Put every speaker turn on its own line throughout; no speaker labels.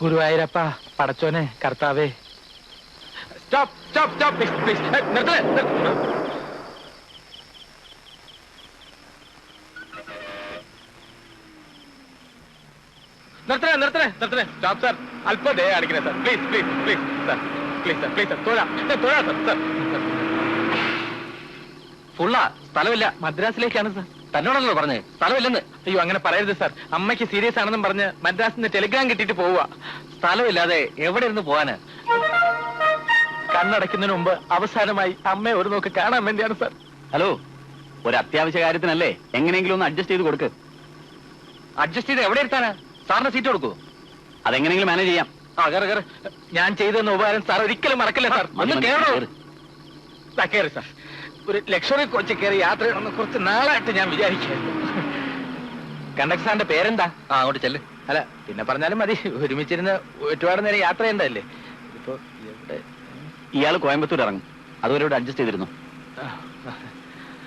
ഗുരുവായൂരപ്പ പടച്ചോനെ കർത്താവേ. നിർത്തണേ നിർത്തണേ നിർത്തണേ stop sir അല്പം ദയ കാണിക്കണേ sir please please please sir please sir please sir തൊഴാം. തൊഴാം സാർ സാർ
ഫുള്ളാ സ്ഥലമില്ല. മദ്രാസിലേക്കാണ് സാർ തന്നോടല്ലോ പറഞ്ഞേ. സ്ഥലമില്ലെന്ന്.
അയ്യോ അങ്ങനെ പറയരുത് സാർ. അമ്മയ്ക്ക് സീരിയസ് ആണെന്നും പറഞ്ഞ് മദ്രാസിൽ നിന്ന് ടെലിഗ്രാം കിട്ടിയിട്ട് പോവുക.
സ്ഥലമില്ലാതെ എവിടെ ഇരുന്ന് പോവാന്?
കണ്ണടയ്ക്കുന്നതിന് മുമ്പ് അവസാനമായി അമ്മയെ ഒരു നോക്ക് കാണാൻ വേണ്ടിയാണ് സാർ.
ഹലോ ഒരു അത്യാവശ്യ കാര്യത്തിനല്ലേ? എങ്ങനെയെങ്കിലും ഒന്ന് അഡ്ജസ്റ്റ് ചെയ്ത് കൊടുക്ക്. അഡ്ജസ്റ്റ് ചെയ്ത് എവിടെ ഇരുത്താനാ? സാറിന് സീറ്റ് കൊടുക്കൂ. അതെങ്ങനെയെങ്കിലും മാനേജ് ചെയ്യാം.
ആ കയറി കയറി ഞാൻ ചെയ്തെന്ന് ഉപകാരം സാർ ഒരിക്കലും മറക്കില്ല സാർ. ഒന്ന് കേറോ. സാർ കയറി സാർ. ഒരു ലക്ഷറി കോച്ച് കയറി യാത്ര ചെയ്യണമെന്ന് കുറച്ച് നാളായിട്ട് ഞാൻ വിചാരിക്കുന്നു കണ്ടക്ടർ സാറിന്റെ പേരെന്താ?
ആ അങ്ങോട്ട് ചെല്ല്.
അല്ല പിന്നെ പറഞ്ഞാലും മതി. ഒരുമിച്ചിരുന്ന് ഒരുപാട് നേരം യാത്ര ചെയ്യണ്ടല്ലേ ഇപ്പൊ എവിടെ?
ഇയാൾ കോയമ്പത്തൂർ ഇറങ്ങും. അതുവരെ ഇവിടെ അഡ്ജസ്റ്റ് ചെയ്തിരുന്നു.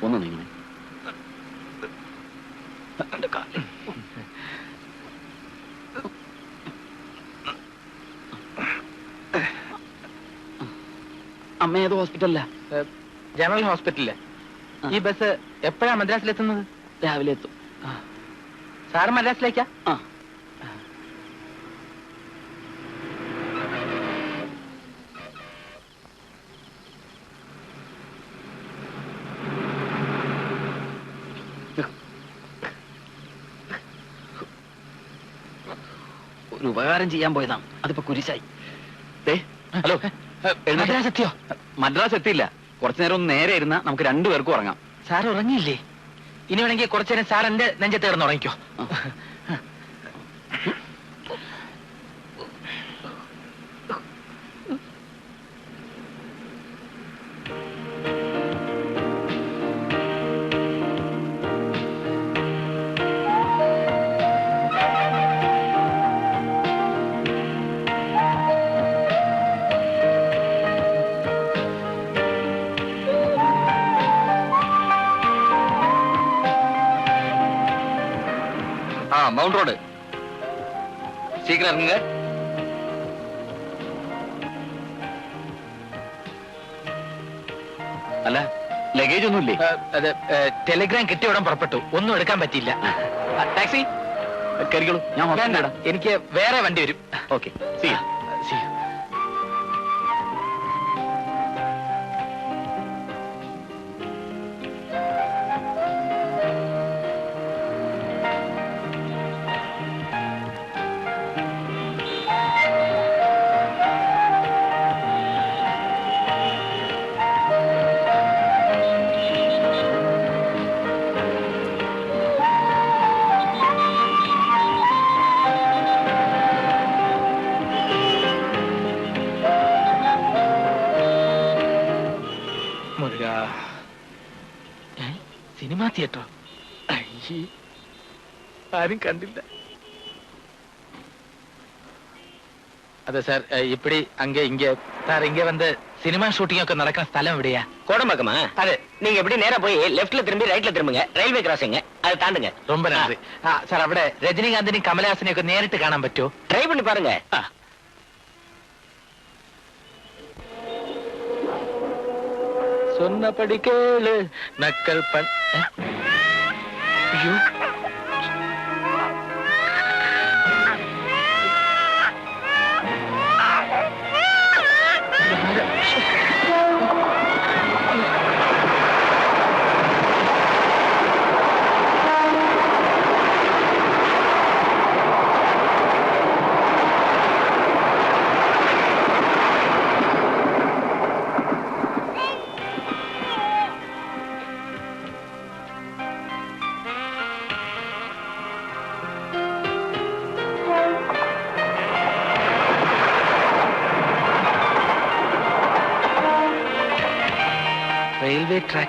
ഒന്ന് നീങ്ങണേ.
കാൽ.
അമ്മ ഏത് ഹോസ്പിറ്റലിലാ?
ജനറൽ
ഹോസ്പിറ്റലിൽ.
ഈ ബസ് എപ്പോഴാ മദ്രാസിലെത്തുന്നത്?
രാവിലെ എത്തും
സാറ് മദ്രാസിലേക്കാ?
ആ. ഒരു ഉപകാരം ചെയ്യാൻ പോയതാണ് അതിപ്പോ കുരിശായി. ഹലോ.
മദ്രാസ് എത്തിയോ?
മദ്രാസ് എത്തിയില്ല. കുറച്ചു നേരം ഒന്ന് നേരെ ഇരുന്ന നമുക്ക് രണ്ടുപേർക്കും ഉറങ്ങാം.
സാർ ഉറങ്ങിയില്ലേ? ഇനി വേണമെങ്കിൽ കുറച്ചു നേരം സാർ എന്റെ നെഞ്ചത്തേർന്ന് ഉറങ്ങിക്കോ.
മൗണ്ട് റോഡ് സീക്കിരം ഇറങ്ങുക അല്ല ലഗേജ് ഒന്നുമില്ലേ
അതെ ടെലിഗ്രാം കിട്ടിയ ഉടൻ പുറപ്പെട്ടു. ഒന്നും എടുക്കാൻ പറ്റിയില്ല. ടാക്സി
കയറിക്കോളൂ. ഞാൻ
എനിക്ക് വേറെ വണ്ടി വരും.
ഓക്കെ സി
ആരും കണ്ടില്ല അതെ சார் இப்படி அங்க இங்க சார் இங்க வந்து சினிமா ஷூட்டிங் ഒക്കെ നടക്കുന്ന സ്ഥലം എവിടെയാ
கோடம்பாக்கமா
അതെ
நீங்க எப்படி நேரா போய் லெஃப்ட்ல திரும்பி ரைட்ல திரும்புங்க ரயில்வே கிராசிங்க அதை தாண்டுங்க
ரொம்ப നന്ദി ആ സാർ അവിടെ രജനീകാന്തിനെയും കമലഹാസനെയും ഒക്കെ നേരിട്ട് കാണാൻ പറ്റുമോ
ட்ரை பண்ணி பாருங்க
ആ சொன்னபடி கேளு நக்கல் பண் ഏ? അയ്യോ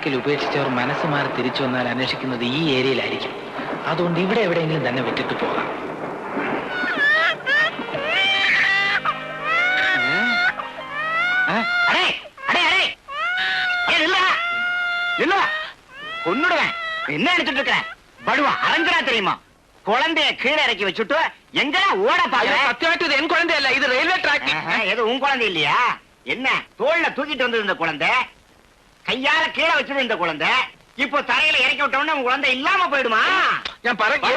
റെയിൽവേ ട്രാക്കിൽ ഉപേക്ഷിച്ചവർ മനസ്സ് മാറി തിരിച്ചു വന്നാൽ അന്വേഷിക്കുന്നത് ഈ ഏരിയയിലായിരിക്കും അതുകൊണ്ട് ഇവിടെ എവിടെയെങ്കിലും തന്നെ വിട്ടിട്ട് പോകാം
அடே அடே அடே ஏ நில்ல நில்ல கொன்னுடுவேன் என்ன நினைச்சிட்டு இருக்க படுவா அரஞ்சனா தெரியுமா குழந்தைய கீழே இறக்கி வச்சுட்டு எங்கடா ஓட
അയ്യോ,
பாக்குற
സത്യമായിട്ട് ഇത് എൻ കുഴന്തയല്ല ഇത് റെയിൽവേ ട്രാക്ക്
ஆஹா, எது உன் குழந்தை இல்லையா என்ன தோல்ல தூக்கிட்டு வந்தது இந்த குழந்தை கையால கீழே வச்சிருந்த குழந்தை. இப்போ தரையில இறக்கி விட்டோம்னா உங்க குழந்தை இல்லாம போயிடுமா?
என் பறக்க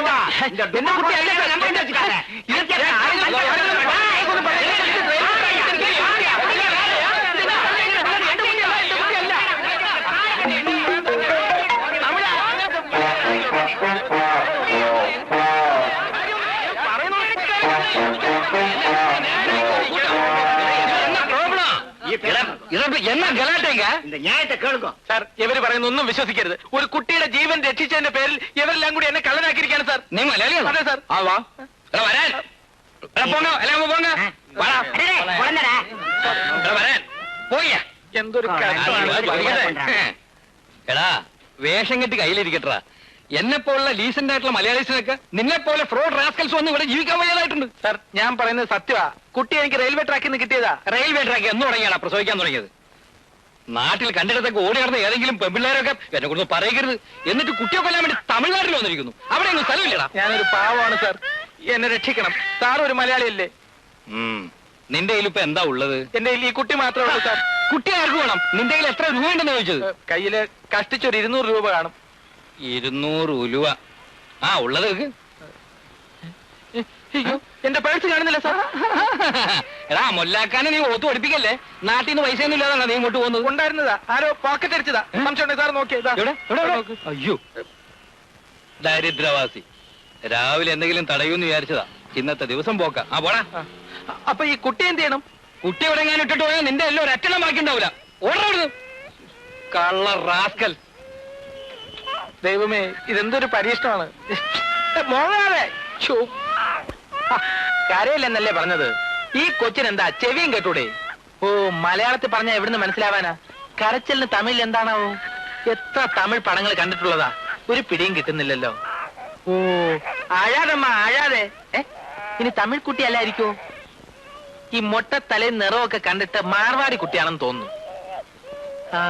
ഇതെന്ത് എന്നാ ഗലാട്ടേങ്ക
இந்த நியாயத்தை கேளுங்க
സാർ ഇവര് പറയുന്ന ഒന്നും വിശ്വസിക്കരുത് ഒരു കുട്ടിയുടെ ജീവൻ രക്ഷിച്ചതിന്റെ പേരിൽ ഇവരെല്ലാം കൂടി എന്നെ കള്ളനാക്കിയിരിക്കാണ് സാർ
നീ മലയാളിയാണോ
അതെ സാർ
ആ വാ എടാ വരാൻ എടാ പോങ്ങ എല്ലാം പോങ്ങ വാടാ
அடடே, குழந்தைடா
എടാ വരാൻ പോയ്യ
എന്തൊരു
ആ,
കഷ്ടമാണ്.
അയ്യോ,
പഠിക്കട്ടെ.
എടാ വേഷം കെട്ടി കയ്യിലിരിക്കട്ടാ എന്നെ പോലുള്ള ലീസന്റ് ആയിട്ടുള്ള മലയാളീസിനൊക്കെ നിന്നെ പോലെ ഫ്രോഡ് റാസ്കൽസ് വന്ന് ഇവിടെ ജീവിക്കാൻ വയ്യാതായിട്ടുണ്ട്.
സാർ ഞാൻ പറയുന്നത് സത്യമാ. കുട്ടി എനിക്ക് റെയിൽവേ ട്രാക്കിൽ നിന്ന് കിട്ടിയതാ.
റെയിൽവേ ട്രാക്ക് എന്ന് തുടങ്ങിയാണ് പ്രസവിക്കാൻ തുടങ്ങിയത്. നാട്ടിൽ കണ്ടിടത്തൊക്കെ ഓടി നടന്ന ഏതെങ്കിലും പെമ്പിള്ളേരൊക്കെ എന്നെ കുറിച്ച് പറയരുത്. എന്നിട്ട് കുട്ടിയെ കൊല്ലാൻ വേണ്ടി തമിഴ്നാട്ടിൽ വന്നിരിക്കുന്നു. അവിടെ ഒന്നും സ്ഥലമില്ലടാ.
ഞാനൊരു പാവമാണ് സാർ എന്നെ രക്ഷിക്കണം. സാർ ഒരു മലയാളിയല്ലേ?
അല്ലേ നിന്റെ കയ്യിൽ ഇപ്പൊ എന്താ ഉള്ളത്?
എന്റെ കയ്യിൽ ഈ കുട്ടി മാത്രമേ ഉള്ളൂ സാർ
കുട്ടി ആർക്ക് വേണം? നിന്റെ കയ്യിൽ എത്ര രൂപ ഉണ്ടെന്ന് ചോദിച്ചത്
കയ്യിൽ കഷ്ടിച്ചൊരു ഇരുന്നൂറ് രൂപ കാണും.
ഇരുന്നൂറ് ഉലുവ. ആ ഉള്ളത്
എന്റെ പേഴ്സ് കാണുന്നില്ല സാർ.
എടാ മൊല്ലാക്കാനെ നീ ഓത്തു പഠിപ്പിക്കല്ലേ? നാട്ടിൽ നിന്ന് പൈസ ഒന്നും ഇല്ലാതാണോ നീ ഇങ്ങോട്ട് പോകുന്നത്?
ഉണ്ടായിരുന്നതാ. ആരോ പോക്കറ്റ് അടിച്ചതാ. സംശയം സാർ നോക്കിയതാ?
അയ്യോ. ദരിദ്രവാസി. രാവിലെ എന്തെങ്കിലും തടയൂന്ന് വിചാരിച്ചതാ. ഇന്നത്തെ ദിവസം പോക്ക. ആ പോടാ.
അപ്പൊ ഈ കുട്ടി എന്ത് ചെയ്യണം?
കുട്ടി എവിടെ ഞാൻ ഇട്ടിട്ട് പോയാൽ നിന്റെ എല്ലാം ഒരറ്റണം ബാക്കി ഉണ്ടാവില്ല ഓടാ കള്ള റാസ്കൽ.
ദൈവമേ ഇതെന്തൊരു പരീക്ഷണമാണ്. മോങ്ങാതെ കരയില്ലെന്നല്ലേ പറഞ്ഞത്? ഈ കൊച്ചിനെന്താ ചെവിയും കേട്ടൂടെ? ഓ മലയാളത്തിൽ പറഞ്ഞ എവിടുന്ന് മനസ്സിലാവാനാ? കരച്ചലിന് തമിഴിൽ എന്താണാവോ? എത്ര തമിഴ് പടങ്ങൾ കണ്ടിട്ടുള്ളതാ. ഒരു പിടിയും കിട്ടുന്നില്ലല്ലോ. ഓ അഴാതമ്മ അഴാതെ. ഇനി തമിഴ് കുട്ടി അല്ലായിരിക്കോ ഈ മൊട്ടത്തലയും നിറമൊക്കെ കണ്ടിട്ട് മാർവാടി കുട്ടിയാണെന്ന് തോന്നുന്നു. ആ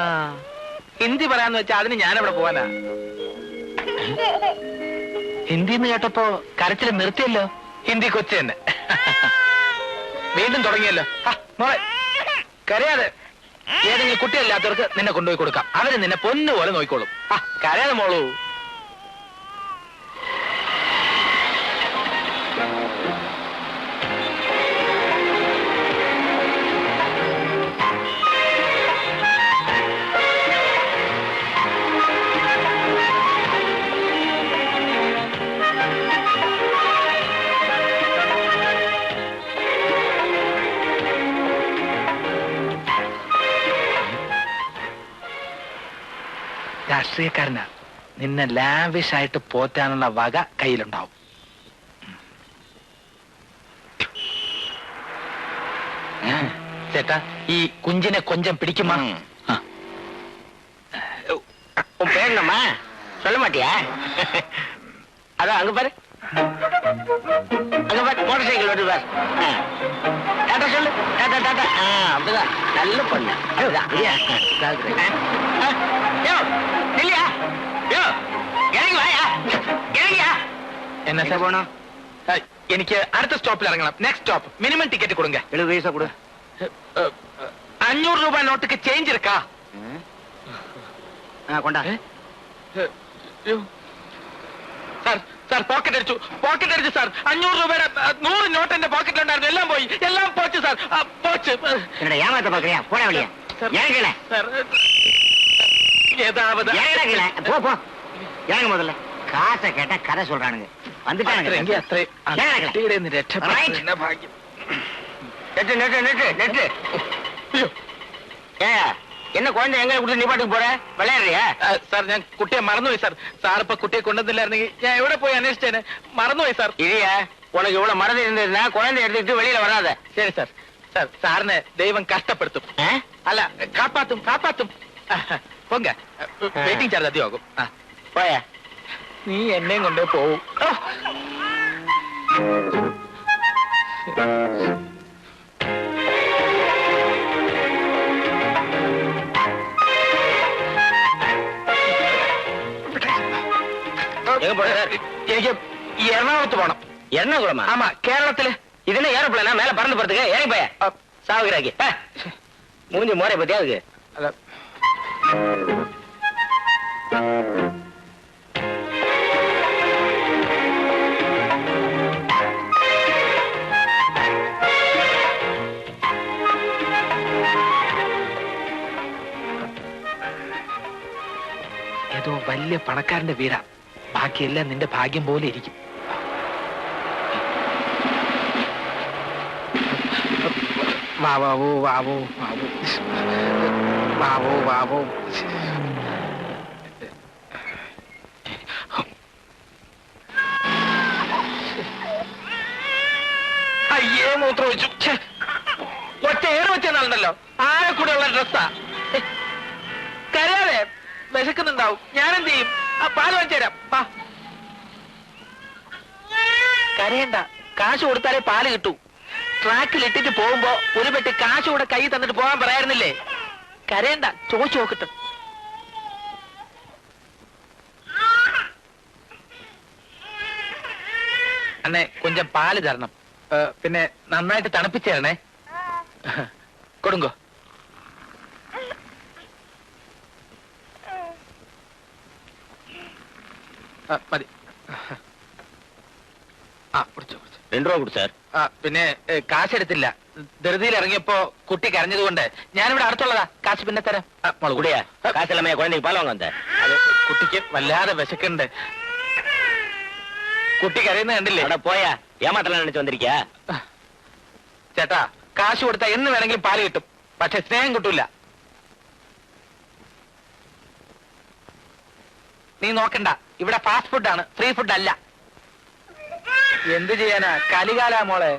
ഹിന്ദി പറയാന്ന് വെച്ചാൽ അതിന് ഞാൻ അവിടെ പോവാനാ. ഹിന്ദി എന്ന് കേട്ടപ്പോ കരച്ചിൽ നിർത്തിയല്ലോ? ഹിന്ദി കൊച്ചു തന്നെ. വീണ്ടും തുടങ്ങിയല്ലോ. മോളെ കരയാതെ. ഏതെങ്കിലും കുട്ടിയല്ലാത്തവർക്ക് നിന്നെ കൊണ്ടുപോയി കൊടുക്കാം. അവർ നിന്നെ പൊന്നു പോലെ നോക്കിക്കോളും. കരയാതെ മോളൂ. രാഷ്ട്രീയക്കാരനാ നിന്നെ ലാവിഷ് ആയിട്ട് പോറ്റാനുള്ള വക കയ്യിലുണ്ടാവും ഉം. ചേട്ടാ ഈ കുഞ്ചിനെ കൊഞ്ചം പിടിക്കുമാ
ம்.
ആ.
உன் பேர் என்னம்மா சொல்ல மாட்டியா அதான் அங்க பாரு அங்க பாரு மோட்டார் சைக்கிள் வருது பாரு ஆ. டாட்டா சொல்லு டாட்டா டாட்டா ஆ, அப்படிதான் நல்ல பொண்ணு அதுதான் ஐயா. ஆ. யோ, நில்லியா யோ இறங்கி வாயா இறங்கியா
എന്നാ
எங்க
സാർ
போகணும்
ആ, എനിക്ക് അടുത്ത സ്റ്റോപ്പിൽ ഇറങ്ങണം നെക്സ്റ്റ് സ്റ്റോപ്പ് മിനിമം ടിക്കറ്റ് കൊടുങ്ക
எழுபது பைசா கொடு
അഞ്ഞൂറ് രൂപ നോട്ടുക്ക് ചേഞ്ച് ഇരിക്കാ
ஆ கொண்டா
സാർ സാർ പോക്കറ്റ് അടിച്ചു പോക്കറ്റ് അടിച്ചു സാർ അഞ്ഞൂറ് രൂപയുടെ ആ, നൂറ് നോട്ട് എന്റെ പോക്കറ്റിലുണ്ടായിരുന്നു എല്ലാം പോയി എല്ലാം പോച്ചു സാർ ആ, പോച്ച്
என்னடா ஏமாத்த பாக்குறியா போடா வழியா இறங்கல
സാർ ஏதாவது
இறங்கல கீழே போ போ இறங்க முதல்ல காசை கேட்டா கதை சொல்றானுங்க வந்துட்டானுங்க
അത്രയെങ്കിൽ അത്രയും ആ,
ഇറങ്ങ്.
കുട്ടിയുടെ നിന്ന് രക്ഷപ്പെട്ടു
Right.
എന്നെ ഭാഗ്യം
நெட்டு நெட்டு நெட்டு நெட்டு
അയ്യോ.
ஏ என்ன குழந்தை எங்க கொடுத்து நீ பாட்டுக்கு போற விளையாடுறியா
ആ, സാർ ഞാൻ കുട്ടിയെ മറന്നുപോയി സാർ സാർ ഇപ്പൊ കുട്ടിയെ കൊണ്ടുവന്നില്ലായിരുന്നെങ്കിൽ ഞാൻ എവിടെ പോയി അന്വേഷിച്ചേനെ മറന്നുപോയി സാർ
இல்லையா உனக்கு இவ்வளவு மறதி இருந்ததுன்னா குழந்தை எடுத்துக்கிட்டு வெளியில வராத
ശരി സാർ സാർ സാറിനെ ദൈവം കഷ്ടപ്പെടുത്തും
ஆ?
അല്ല കാപ്പാത്തും കാപ്പാത്തും ആ, പൊങ്ക വെയിറ്റിംഗ് ചാർജ് അധികമാകും ആ
போயா
നീ എന്നെയും കൊണ്ടേ പോവും
போனோம்
எறணாகுளமா கேரளத்துல.
இது என்ன மேல பறந்து போறதுக்கு? ஏறி மோரை பத்தியா
இருக்கு பணக்காரன் வீரா. ബാക്കിയെല്ലാം നിന്റെ ഭാഗ്യം പോലെ ഇരിക്കും. വാവോ വാവോ വാവോ വാവോ വാവോ അയ്യേ മൂത്രം ഒഴിച്ചു. ഒറ്റ ഏറ് വെച്ചെന്നാളുണ്ടല്ലോ ആരെ കൂടെ ഉള്ള ഡ്രസ്സാ കരയാതെ വിശക്കുന്നുണ്ടാവും. ഞാനെന്ത് ചെയ്യും? പാൽ കരയണ്ട. കാശ് കൊടുത്താലേ പാൽ കിട്ടൂ. ട്രാക്കിൽ ഇട്ടിട്ട് പോകുമ്പോ ഒരു പെട്ടി കാശ് കൂടെ കൈ തന്നിട്ട് പോകാൻ പറയായിരുന്നില്ലേ കരയണ്ട. ചോദിച്ചു നോക്കിട്ട്. അന്നെ കൊഞ്ചം പാൽ തരണം. പിന്നെ നന്നായിട്ട് തണുപ്പിച്ചേരണേ കൊടുങ്കോ. മതി ആ കുടിച്ചോ കുടിച്ചോ
ரெண்டு ரூபா கொடு சார்
ആ പിന്നെ ഏ, കാശെടുത്തില്ല ധൃതിയിൽ ഇറങ്ങിയപ്പോ കുട്ടി കരഞ്ഞതുകൊണ്ട് ഞാനിവിടെ അടുത്തുള്ളതാ കാശ് പിന്നെ തരാം ആ, മോള്
குடியா
കുടിയാ
காசு எல்லாமே குழந்தைக்கு பால் வாங்க வந்த
അത് കുട്ടിക്ക് വല്ലാതെ വിശക്കുണ്ട് കുട്ടി കരയുന്ന കണ്ടില്ലേ
அட போயா ஏமாத்தலாம் நினைச்சு வந்திருக்கியா
ചേട്ടാ കാശ് കൊടുത്താൽ എന്ന് വേണമെങ്കിലും പാല് കിട്ടും പക്ഷെ സ്നേഹം കിട്ടൂല നീ നോക്കണ്ട. ഇവിടെ ഫാസ്റ്റ് ഫുഡാണ് ഫ്രീ ഫുഡ് അല്ല. എന്ത് ചെയ്യാനാ? കലികാല മോളെ.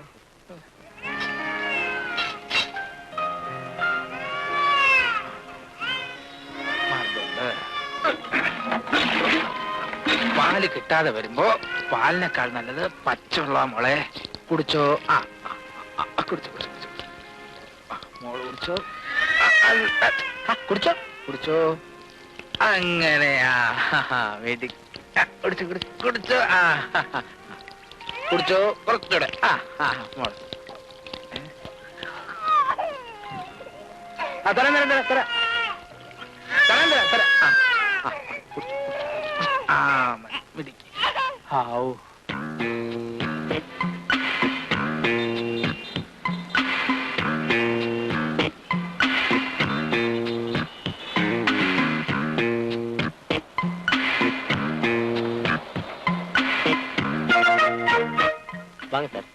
പാൽ കിട്ടാതെ വരുമ്പോ പാലിനേക്കാൾ നല്ലത് പച്ചവെള്ള മോളെ. കുടിച്ചോ. ആ കുടിച്ചോ കുടിച്ചോ. മോൾ കുടിച്ചോ. കുടിച്ചോ കുടിച്ചോ. അങ്ങനെയാ. കുടിച്ചു കുടിച്ചോ കുടിച്ചോ. ആ. കുടിച്ചോ കുറച്ചുകൂടെ. ആ ആ? ആ തരാം തരാം തരാം തരാം. തരാം തരാം തരാം. ആ ആ. ആ
வாங்க சார்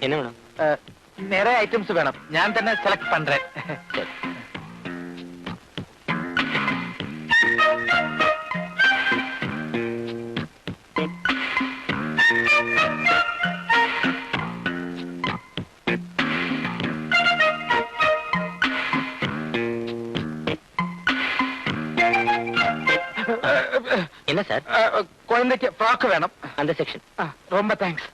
என்ன வேணும்
நிறைய ஐட்டம்ஸ் வேணும் ஞான் தானே செலக்ட் பண்றேன்
என்ன சார்
குழந்தைக்கு ஃப்ராக் வேணும்
அந்த செக்ஷன்
ரொம்ப தேங்க்ஸ்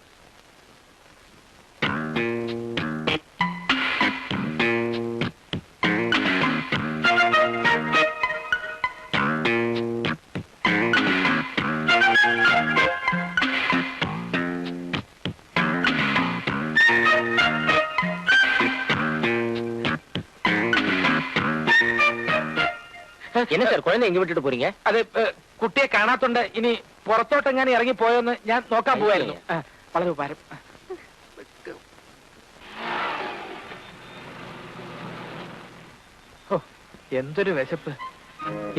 என்ன சார் குழந்தை எங்க விட்டுட்டு போறீங்க
അത് ഏഹ്, കുട്ടിയെ കാണാത്തോണ്ട് ഇനി പുറത്തോട്ടെങ്ങാനും ഇറങ്ങി പോയോന്ന് ഞാൻ നോക്കാൻ പോവായിരുന്നു ആ, വളരെ ഉപകാരം ആ. ഓ എന്തൊരു വിശപ്പ്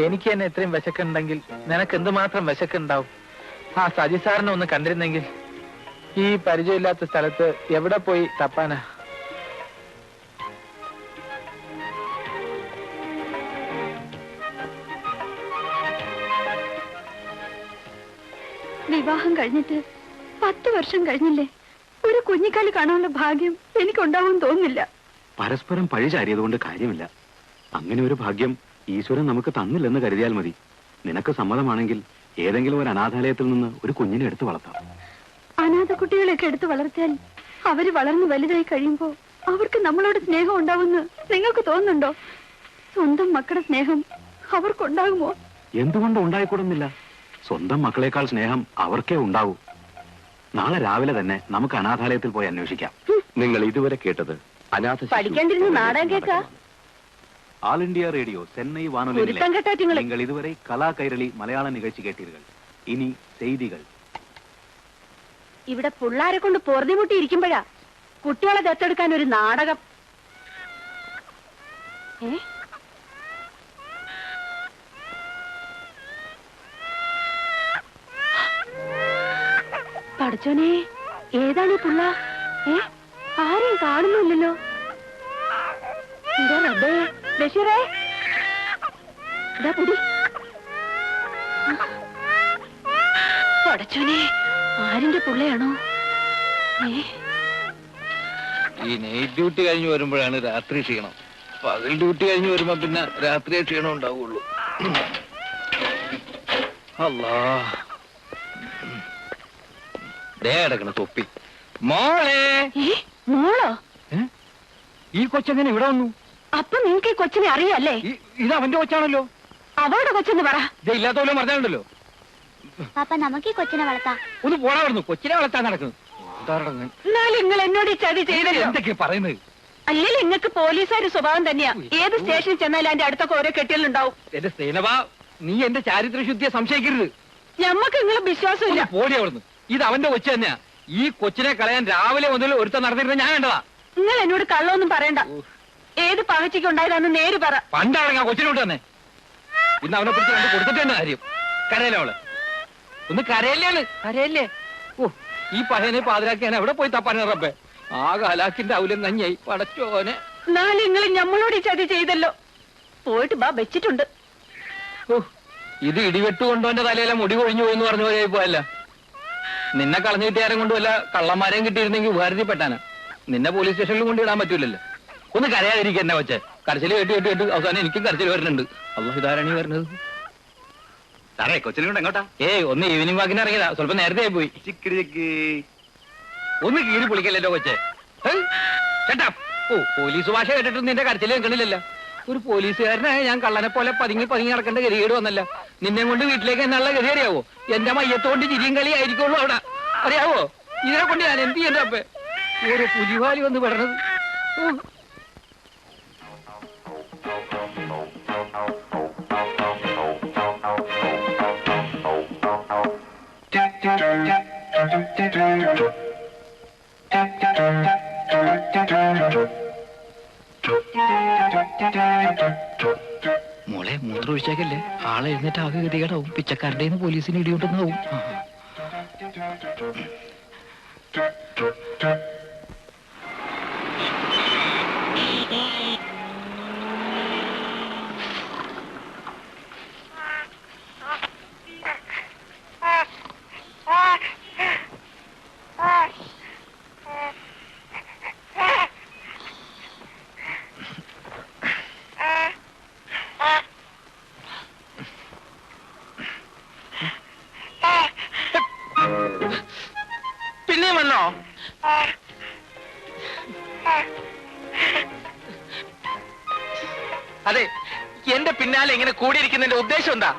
എനിക്ക് തന്നെ ഇത്രയും വിശക്കുണ്ടെങ്കിൽ നിനക്ക് എന്തുമാത്രം വിശക്കുണ്ടാവും ആ സജി സാറിനെ ഒന്ന് കണ്ടിരുന്നെങ്കിൽ ഈ പരിചയമില്ലാത്ത സ്ഥലത്ത് എവിടെ പോയി തപ്പാനാ
വിവാഹം കഴിഞ്ഞിട്ട് പത്ത് വർഷം കഴിഞ്ഞില്ലേ? ഒരു കുഞ്ഞിക്കാലി കാണാനുള്ള ഭാഗ്യം എനിക്കുണ്ടാവും തോന്നില്ല
പരസ്പരം പഴി ചാരിയതുകൊണ്ട് കാര്യമില്ല. അങ്ങനെ ഒരു ഭാഗ്യം ഈശ്വരൻ നമുക്ക് തന്നില്ലെന്ന് കരുതിയാൽ മതി. നിനക്ക് സമ്മതമാണെങ്കിൽ ഏതെങ്കിലും ഒരു അനാഥാലയത്തിൽ നിന്ന് ഒരു കുഞ്ഞിനെ എടുത്തു വളർത്താം.
അനാഥ കുട്ടികളെയൊക്കെ എടുത്ത് വളർത്തിയാൽ അവർ വളർന്ന് വലുതായി കഴിയുമ്പോ അവർക്ക് നമ്മളോട് സ്നേഹം ഉണ്ടാവുമെന്ന് നിങ്ങൾക്ക് തോന്നുന്നുണ്ടോ? സ്വന്തം മക്കളുടെ സ്നേഹം അവർക്കുണ്ടാകുമോ?
എന്തുകൊണ്ട് ഉണ്ടായിക്കൂടുന്നില്ല? സ്വന്തം മക്കളെക്കാൾ സ്നേഹം അവർക്കേ ഉണ്ടാവൂ. നാളെ രാവിലെ തന്നെ നമുക്ക് അനാഥാലയത്തിൽ പോയി അന്വേഷിക്കാം. നിങ്ങൾ ഇതുവരെ കേട്ടത് all India radio
Chennai Vanoli
നിങ്ങൾ ഇതുവരെ കലാ കൈരളി മലയാള നികഴ്ച കേട്ടീരുകൾ. ഇനി ചെയ്തികൾ.
ഇവിടെ പിള്ളാരെ കൊണ്ട് പൊറുതിമുട്ടി ഇരിക്കുമ്പോഴാ കുട്ടികളെ ദത്തെടുക്കാൻ ഒരു നാടകം. ഏ? പഠിച്ചോനെ ഏതാണ് ഈ പുള്ള? ഏ? ആരെയും കാണുന്നില്ലല്ലോ ഇതാ ബഷീറേ. പിടി പടച്ചോനെ ആരിന്റെ പുള്ളയാണോ?
ഈ നൈറ്റ് ഡ്യൂട്ടി കഴിഞ്ഞു വരുമ്പോഴാണ് രാത്രി ക്ഷീണം. പകൽ ഡ്യൂട്ടി കഴിഞ്ഞു വരുമ്പോ പിന്നെ രാത്രിയെ ക്ഷീണം ഉണ്ടാവുള്ളൂ. അല്ലാ ദേ കിടക്കണ തൊപ്പി. മോളെ.
മോളോ?
ഈ കൊച്ചെങ്ങനെ ഇവിടെ വന്നു?
അപ്പൊ നിങ്ങക്ക് ഈ കൊച്ചിനെ അറിയാല്ലേ?
ഇത് അവന്റെ കൊച്ചാണല്ലോ.
അവളുടെ കൊച്ചെന്ന് പറ.
ഇല്ലാത്ത പോലെ പറഞ്ഞാലുണ്ടല്ലോ.
പാപ്പ നമുക്ക് ഈ കൊച്ചിനെ വളർത്താം.
ഒന്ന് പോടാ വരുന്നു കൊച്ചിനെ വളർത്താൻ നടക്കുന്നു?
എന്നാലും നിങ്ങൾ എന്നോട് ഈ ചതി ചെയ്തല്ലോ
എന്തൊക്കെയാ പറയുന്നത്?
അല്ലെങ്കിൽ നിങ്ങൾക്ക് പോലീസുകാരുടെ സ്വഭാവം തന്നെയാ. ഏത് സ്റ്റേഷനിൽ ചെന്നാലും അതിന്റെ അടുത്തൊക്കെ ഓരോ കെട്ടികളുണ്ടാവും.
എന്റെ സേനവ നീ എന്റെ ചാരിത്ര ശുദ്ധിയെ സംശയിക്കരുത്.
ഞമ്മക്ക് നിങ്ങളെ വിശ്വാസമില്ല.
പോടി അവിടുന്ന്. ഇത് അവന്റെ കൊച്ചു തന്നെയാ. ഈ കൊച്ചിനെ കളയാൻ രാവിലെ മുതൽ ഒരുത്ത നടന്നിരുന്ന ഞാൻ കണ്ടതാ.
നിങ്ങൾ എന്നോട് കള്ളൊന്നും പറയണ്ട. ഏത് പകച്ചയ്ക്ക് ഉണ്ടായതാന്ന് നേര് പറ.
പണ്ടാണെങ്കിൽ ആ കൊച്ചിനോട്ട് തന്നെ ഇന്ന് അവനെ കുറിച്ച് കണ്ട് കൊടുത്തിട്ട് തന്നെ കാര്യം. കരയല്ലേ അവൾ? ഒന്ന് കരയല്ലേ കരയല്ലേ? ഓ ഈ പഹനെ പാതിരാക്കിയാണ് ഞാൻ എവിടെ പോയി തപ്പാൻ റബ്ബേ? ആകെ ഹലാക്കിന്റെ അവലും നഞ്ഞായി. പടച്ചോനെ.
നാളെ നിങ്ങൾ ഞമ്മളോട് ചതി ചെയ്തല്ലോ. പോയിട്ട് ബാ വെച്ചിട്ടുണ്ട്.
ഓ ഇത് ഇടിവെട്ട് കൊണ്ടോന്റെ തലയിലെ മുടി കൊഴിഞ്ഞു പോയെന്ന് എന്ന് പറഞ്ഞ പോലെ പോയല്ല. നിന്നെ കളഞ്ഞു കിട്ടിയാരും കൊണ്ട് വല്ല കള്ളന്മാരെയും കിട്ടിയിരുന്നെങ്കിൽ ഉപകാരത്തിൽപ്പെട്ടാനാ. നിന്നെ പോലീസ് സ്റ്റേഷനിലും കൊണ്ട് ഇടാൻ പറ്റൂലല്ലോ. ഒന്ന് കരയാതിരിക്കുക എന്നെ വെച്ച് കരച്ചിൽ കേട്ട് കേട്ട് കേട്ട് അവസാനം എനിക്കും കരച്ചിൽ വരുന്നുണ്ട്. അള്ളാഹ് ഇതാരണി വരുന്നത്?
സാറേ കൊച്ചിനെ കൊണ്ട് എങ്ങോട്ടാ?
ഏയ് ഒന്ന് ഈവനിങ് വാക്കിന് ഇറങ്ങിയതാ. സ്വല്പം നേരത്തെ പോയി. ഒന്ന് കീറി പൊളിക്കല്ലോ കൊച്ചേ. ചേട്ടാ. ഓ പോലീസ് ഭാഷ കേട്ടിട്ട് നിന്റെ കരച്ചിൽ കേൾക്കണില്ലല്ലോ. ഒരു പോലീസുകാരനായ ഞാൻ കള്ളനെ പോലെ പതുങ്ങി പതുങ്ങി നടക്കേണ്ട ഗതികേട് വന്നല്ല. നിന്നെ കൊണ്ട് വീട്ടിലേക്ക് എന്നുള്ള ഗതി അറിയാവോ? എന്റെ മയ്യത്തോണ്ട് ചിരിയും കളി ആയിരിക്കുള്ളൂ അവിടെ. അറിയാവോ? ഇതിനെ കൊണ്ട് ഞാൻ എന്ത് ചെയ്യണ്ട അപ്പേ? ഒരു പുലിവാലി വന്ന് പെടണത്. ഓ മോളെ മൂത്രം ഒഴിച്ചേക്കല്ലേ ആളെ എഴുന്നേറ്റ് ആകെ ഗതികേടാവും. പിച്ചക്കാരുടെ പോലീസിന് ഇടികൊണ്ടെന്നാവും
കൂടിയിരിക്കുന്നതിന്റെ ഉദ്ദേശം എന്താ?